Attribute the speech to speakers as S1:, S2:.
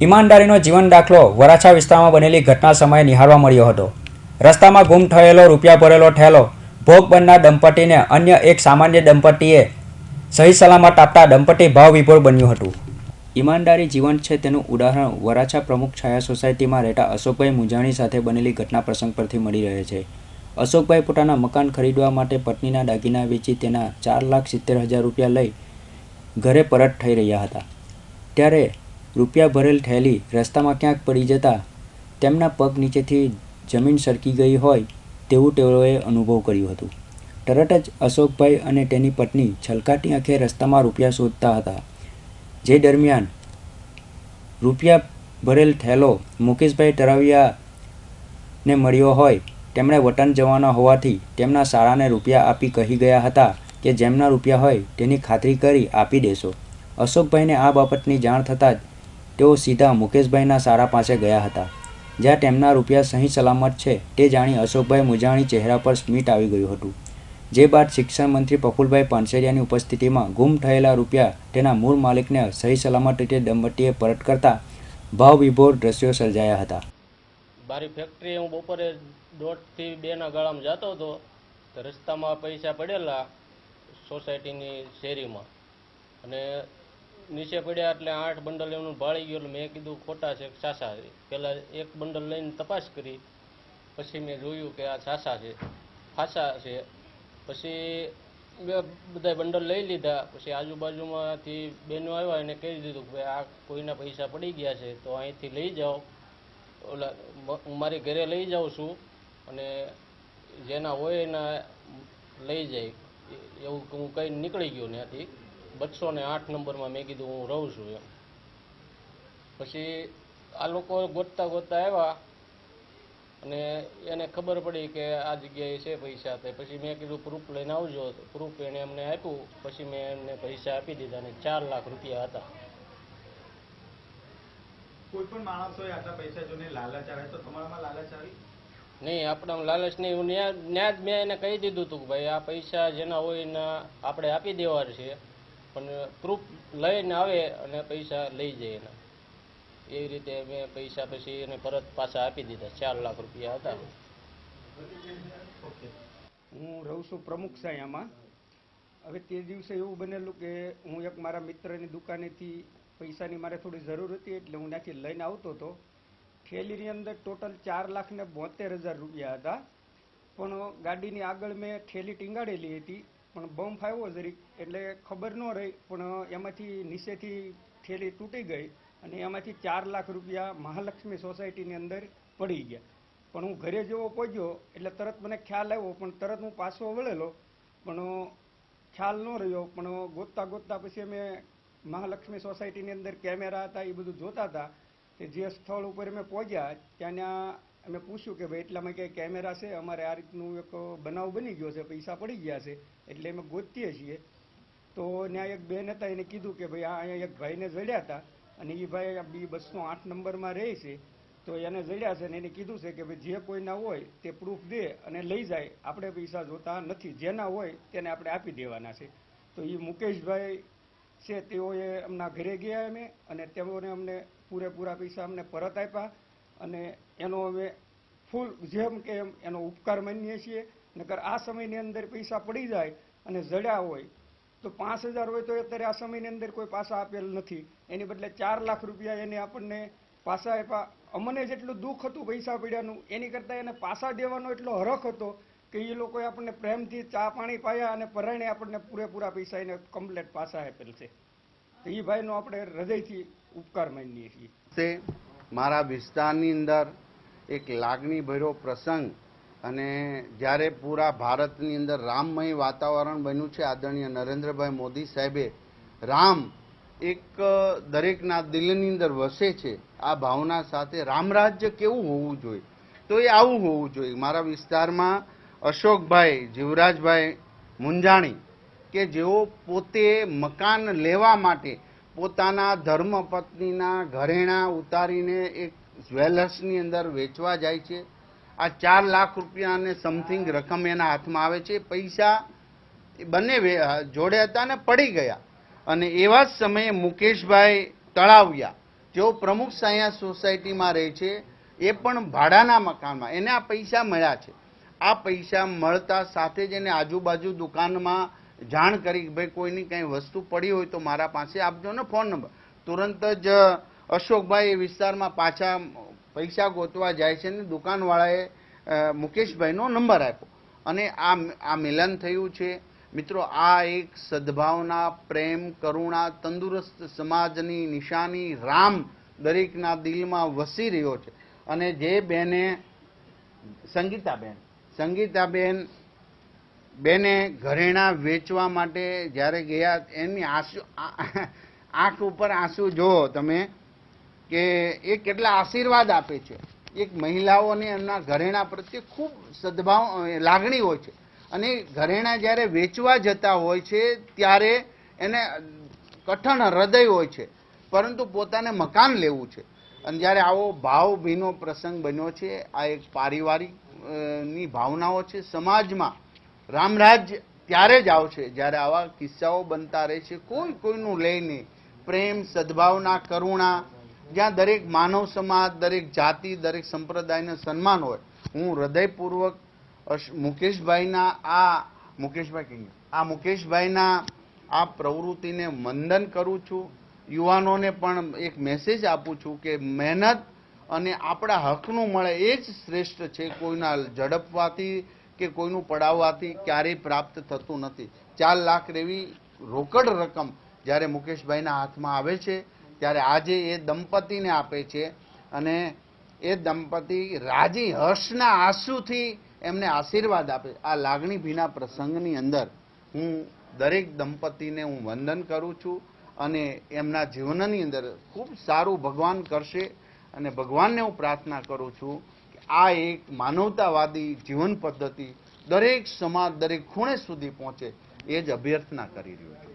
S1: ઈમાનદારીનો જીવન દાખલો વરાછા વિસ્તારમાં બનેલી ઘટના સમયે નિહાળવા મળ્યો હતો. રસ્તામાં ગુમ થયેલો, રૂપિયા ભરેલો ઠેલો, ભોગ બનનાર દંપતીને અન્ય એક સામાન્ય દંપતીએ સહી સલામત આપતા દંપતી ભાવ વિભોર બન્યું હતું. ઈમાનદારી જીવન છે તેનું ઉદાહરણ વરાછા પ્રમુખ છાયા સોસાયટીમાં રહેતા અશોકભાઈ મુંજાણી સાથે બનેલી ઘટના પ્રસંગ પરથી મળી રહે છે. અશોકભાઈ પોતાના મકાન ખરીદવા માટે પત્નીના દાગીના વેચી તેના ચાર લાખ સિત્તેર હજાર રૂપિયા લઈ ઘરે પરત થઈ રહ્યા હતા. ત્યારે રૂપિયા ભરેલ થેલી રસ્તામાં ક્યાંક પડી જતા તેમના પગ નીચેથી જમીન સરકી ગઈ હોય તેવું તેઓએ અનુભવ કર્યું હતું. તરત જ અશોકભાઈ અને તેની પત્ની છલકાટી આંખે રસ્તામાં રૂપિયા શોધતા હતા. જે દરમિયાન રૂપિયા ભરેલ થેલો મુકેશભાઈ તરાવિયાને મળ્યો હોય, તેમણે વતન જવાના હોવાથી તેમના શાળાને રૂપિયા આપી કહી ગયા હતા કે જેમના રૂપિયા હોય તેની ખાતરી કરી આપી દેશો. અશોકભાઈને આ બાબતની જાણ થતાં જ તેઓ સીધા મુકેશભાઈના સારા પાસે ગયા હતા, જ્યાં તેમના રૂપિયા સહી સલામત છે તે જાણી અશોકભાઈ મુજાણી ચહેરા પર સ્મિત આવી ગયું હતું. જે બાદ શિક્ષણ મંત્રી પ્રફુલભાઈ પાનસેરિયાની ઉપસ્થિતિમાં ગુમ થયેલા રૂપિયા તેના મૂળ માલિકને સહી સલામત રીતે દંપતીએ પરત કરતા ભાવ વિભોર દ્રશ્યો સર્જાયા હતા.
S2: મારી ફેક્ટરી હું બપોરે દોઢથી બેના ગાળામાં જતો હતો, તો રસ્તામાં પૈસા પડેલા સોસાયટીની શેરીમાં. અને નીચે પડ્યા એટલે આઠ બંડલ એમનું ભાળી ગયું એટલે મેં કીધું ખોટા છે સાસા પહેલાં એક બંડલ લઈને તપાસ કરી. પછી મેં જોયું કે આ સાસા છે. ફાસા છે. પછી બે બધા બંડલ લઈ લીધા. પછી આજુબાજુમાંથી બહેનો આવ્યા એને કહી દીધું કે આ કોઈના પૈસા પડી ગયા છે તો અહીંથી લઈ જાઓ. ઓલા હું મારી ઘરે લઈ જાઉં છું અને જેના હોય એના લઈ જાય. એવું હું કંઈ નીકળી ગયો ત્યાંથી. બસો ને આઠ નંબરમાં મેં કીધું હું રહું છું એમ. પછી આ લોકો ગોતતા ગોતતા આવ્યા અને એને ખબર પડી કે આ જગ્યાએ છે પૈસા તે. પછી મેં કીધું પ્રૂફ લઈને આવજો. પ્રૂફ એણે અમને આપ્યું. પછી મેં એમને પૈસા આપી દીધા અને ચાર લાખ રૂપિયા હતા.
S3: કોઈ પણ માણસોએ આટલા પૈસા જોઈને લાલચ આવે તો તમારામાં લાલચ આવી?
S2: નહીં આપણે લાલચ નહીં. હું ન્યા જ મેં એને કહી દીધું હતું કે ભાઈ આ પૈસા જેના હોય એના આપણે આપી દેવા છે પણ પ્રૂફ લઈને આવે અને પૈસા લઈ જાય એના. એવી રીતે મેં પૈસા પછી એને પરત પાછા આપી દીધા, ચાર લાખ રૂપિયા હતા.
S4: હું રહું છું પ્રમુખ સાયામાં હવે તે દિવસે એવું બનેલું કે હું એક મારા મિત્રની દુકાનેથી પૈસાની મારે થોડી જરૂર હતી એટલે હું ત્યાંથી લઈને આવતો હતો. થેલીની અંદર ટોટલ ચાર લાખ ને બોતેર હજાર રૂપિયા હતા. પણ ગાડીની આગળ મેં થેલી ટીંગાડેલી હતી. પણ બમ્પ આવ્યો જરીક એટલે ખબર ન રહી, પણ એમાંથી નીચેથી થેલી તૂટી ગઈ અને એમાંથી ચાર લાખ રૂપિયા મહાલક્ષ્મી સોસાયટીની અંદર પડી ગયા. પણ હું ઘરે જેવો પહોંચ્યો, એટલે તરત મને ખ્યાલ આવ્યો, પણ તરત હું પાછો વળેલો. પણ ખ્યાલ ન રહ્યો, પણ ગોતતા ગોતતા પછી અમે મહાલક્ષ્મી સોસાયટીની અંદર કેમેરા હતા, એ બધું જોતા હતા, કે જે સ્થળ ઉપર અમે પહોંચ્યા, ત્યાંના અમે પૂછ્યું કે ભાઈ, એટલામાં ક્યાંય કેમેરા છે? અમારે આ રીતનું એક બનાવ બની ગયો છે, પૈસા પડી ગયા છે, એટલે અમે ગોતીએ છીએ. તો ત્યાં એક બેન હતા, એને કીધું કે ભાઈ, આ અહીંયા એક ભાઈને જડ્યા હતા, અને એ ભાઈ આ બી બસો આઠ નંબરમાં રહે છે. તો એને જડ્યા છે ને એને કીધું છે કે ભાઈ, જે કોઈના હોય તે પ્રૂફ દે અને લઈ જાય. આપણે પૈસા જોતા નથી. જેના હોય તેને આપણે આપી દેવાના છે. તો એ મુકેશભાઈ છે, તેઓએ એમના ઘરે ગયા અમે, અને તેઓને અમને પૂરેપૂરા પૈસા અમને પરત આપ્યા. અને એનો અમે ફૂલ જેમ કે એમ એનો ઉપકાર માનીએ છીએ. નકર આ સમયની અંદર પૈસા પડી જાય અને જડ્યા હોય, તો પાંચ હજાર હોય તો અત્યારે આ સમયની અંદર કોઈ પાસા આપેલ નથી. એની બદલે ચાર લાખ રૂપિયા એને આપણને પાસા આપ્યા. અમને જેટલું દુઃખ હતું પૈસા પડ્યાનું એની કરતાં એને પાસા દેવાનો એટલો હરખ હતો કે એ લોકોએ આપણને પ્રેમથી ચા પાણી પાયા અને પરાયણે આપણને પૂરેપૂરા પૈસા એને કમ્પ્લેટ પાસા આપેલ છે. તો એ ભાઈનો આપણે હૃદયથી ઉપકાર માનીએ છીએ.
S5: મારા વિસ્તારની અંદર એક લાગણી ભર્યો પ્રસંગ અને જ્યારે પૂરા ભારતની અંદર રામમય વાતાવરણ બન્યું છે, આદરણીય નરેન્દ્રભાઈ મોદી સાહેબે, રામ એક દરેકના દિલની અંદર વસે છે. આ ભાવના સાથે રામરાજ્ય કેવું હોવું જોઈએ? તો એ આવું હોવું જોઈએ. મારા વિસ્તારમાં અશોકભાઈ, જીવરાજભાઈ મુંજાણી કે જેઓ પોતે મકાન લેવા માટે પોતાના ધર્મપત્નીના ઘરેણાં ઉતારીને એક જ્વેલર્સની અંદર વેચવા જાય છે. આ ચાર લાખ રૂપિયા અને સમથિંગ રકમ એના હાથમાં આવે છે. પૈસા એ બંને જોડે હતા ને પડી ગયા. અને એવા જ સમયે મુકેશભાઈ તળાવિયા. જેઓ પ્રમુખ સાયા સોસાયટીમાં રહે છે. એ પણ ભાડાના મકાનમાં. એને આ પૈસા મળ્યા છે. આ પૈસા મળતા સાથે જ એને આજુબાજુ દુકાનમાં જાણ કરી ભાઈ કોઈની કંઈ વસ્તુ પડી હોય તો મારા પાસે આપજો ને ફોન નંબર. તુરંત જ અશોકભાઈ વિસ્તારમાં પાછા પૈસા ગોતવા જાય છે ને દુકાનવાળાએ મુકેશભાઈનો નંબર આપ્યો. અને આ આ મિલન થયું છે. મિત્રો, આ એક સદભાવના, પ્રેમ, કરુણા, તંદુરસ્ત સમાજની નિશાની રામ દરેકના દિલમાં વસી રહ્યો છે. અને જે બેને, સંગીતાબેન સંગીતાબેન બેને ઘરેણાં વેચવા માટે જ્યારે ગયા, એની આંસુ આંખ ઉપર આંસુ જુઓ તમે, કે એ કેટલા આશીર્વાદ આપે છે. એક મહિલાઓને એમના ઘરેણાં પ્રત્યે ખૂબ સદભાવ લાગણી હોય છે. અને ઘરેણાં જ્યારે વેચવા જતા હોય છે, ત્યારે એને કઠણ હૃદય હોય છે, પરંતુ પોતાને મકાન લેવું છે. અને જ્યારે આવો ભાવભીનો પ્રસંગ બન્યો છે, આ એક પારિવારિકની ભાવનાઓ છે, સમાજમાં રામરાજ ત્યારે જ આવશે, જ્યારે આવા કિસ્સાઓ બનતા રહે છે કોઈ કોઈનું લે પ્રેમ, સદભાવના, કરુણા, જ્યાં દરેક માનવ સમાજ, દરેક જાતિ, દરેક સંપ્રદાયને સન્માન હોય. હું હૃદયપૂર્વક મુકેશભાઈના આ, મુકેશભાઈ કહીએ, આ મુકેશભાઈના આ પ્રવૃત્તિને વંદન કરું છું. યુવાનોને પણ એક મેસેજ આપું છું કે મહેનત અને આપણા હકનું મળે એ જ શ્રેષ્ઠ છે. કોઈના ઝડપવાથી કે કોઈનું પડાવવાથી ક્યારેય પ્રાપ્ત થતું નથી. ચાર લાખ એવી રોકડ રકમ જ્યારે મુકેશભાઈના હાથમાં આવે છે, ત્યારે આજે એ દંપતીને આપે છે અને એ દંપતી રાજી હર્ષના આંસુથી એમને આશીર્વાદ આપે. આ લાગણી ભીના પ્રસંગની અંદર હું દરેક દંપતીને હું વંદન કરું છું અને એમના જીવનની અંદર ખૂબ સારું ભગવાન કરશે અને ભગવાનને હું પ્રાર્થના કરું છું. આ એક માનવતાવાદી જીવન પદ્ધતિ દરેક સમાજ, દરેક ખૂણે સુધી પહોંચે એ જ અભ્યર્થના કરી રહ્યો છું.